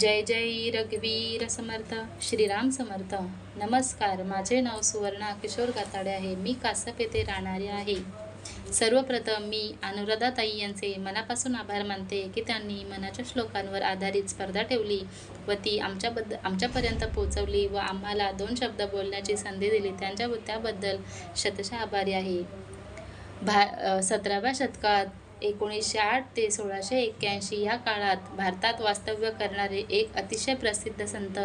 जय जय रघुवीर समर्थ श्रीराम समर्थ. नमस्कार माझे नाव सुवर्णा किशोर गाताडे आहे. मी कासप येथे राहणारे आहे. सर्वप्रथम मी अनुराधाताई यांचे मनापासून आभार मानते की त्यांनी मनाच्या श्लोकांवर आधारित स्पर्धा ठेवली व ती आमच्याबद्द आमच्यापर्यंत पोहोचवली व आम्हाला दोन शब्द बोलण्याची संधी दिली. त्यांच्या त्याबद्दल शतशः आभारी आहे. भा सतराव्या शतकात एकोणीसशे आठ ते सोळाशे एक्क्याऐंशी या काळात भारतात वास्तव्य करणारे एक अतिशय प्रसिद्ध संत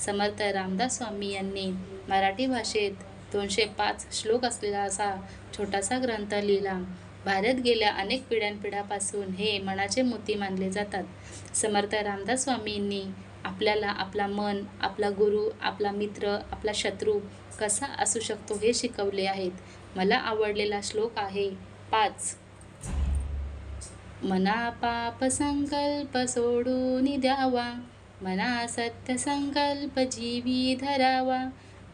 समर्थ रामदास स्वामी यांनी मराठी भाषेत दोनशे पाच श्लोक असलेला असा छोटासा ग्रंथ लिहिला. भारत गेल्या अनेक पिढ्यानपिढ्यापासून हे मनाचे मोती मानले जातात. समर्थ रामदास स्वामींनी आपल्याला आपला मन आपला गुरु आपला मित्र आपला शत्रू कसा असू शकतो हे शिकवले आहेत. मला आवडलेला श्लोक आहे पाच. मना पाप संकल्प सोडून द्यावा. मना सत्य संकल्प जीवी धरावा.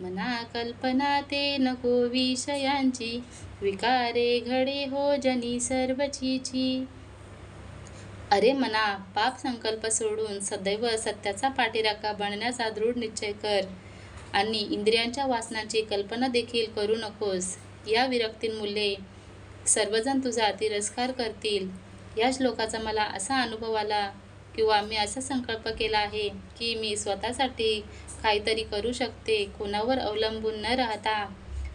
मना कल्पना ते नको विषयांची विकारे घडे हो जनी सर्वचीची. अरे मना पाप संकल्प सोडून सदैव सत्याचा पाठीराखा बनण्याचा दृढ निश्चय कर. आणि इंद्रियांच्या वासनाची कल्पना देखील करू नकोस. या विरक्तींमुळे सर्वजण तुझा तिरस्कार करतील. या श्लोकाचा मला असा अनुभव आला किंवा मी असा संकल्प केला आहे की मी स्वतःसाठी काहीतरी करू शकते कोणावर अवलंबून न राहता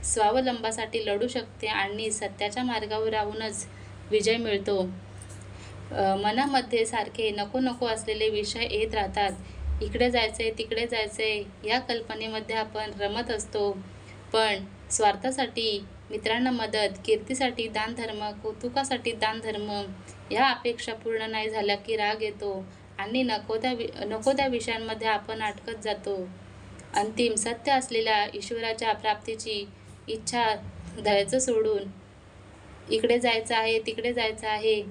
स्वावलंबासाठी लढू शकते आणि सत्याच्या मार्गावर राहूनच विजय मिळतो. मनामध्ये सारखे नको नको असलेले विषय येत राहतात. इकडे जायचे तिकडे जायचे या कल्पनेमध्ये आपण रमत असतो. पण स्वार्थासाठी मित्रांना मदत कीर्तीसाठी दानधर्म कौतुकासाठी दानधर्म ह्या अपेक्षा पूर्ण नाही झाल्या की राग येतो आणि नको त्या वि नको त्या विषयांमध्ये आपण अटकत जातो. अंतिम सत्य असलेल्या ईश्वराच्या प्राप्तीची इच्छा धरायचं सोडून इकडे जायचं आहे तिकडे जायचं आहे.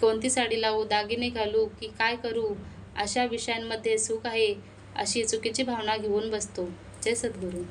कोणती साडी लावू दागिने घालू की काय करू अशा विषयांमध्ये सुख आहे अशी चुकीची भावना घेऊन बसतो. जय सद्गुरू.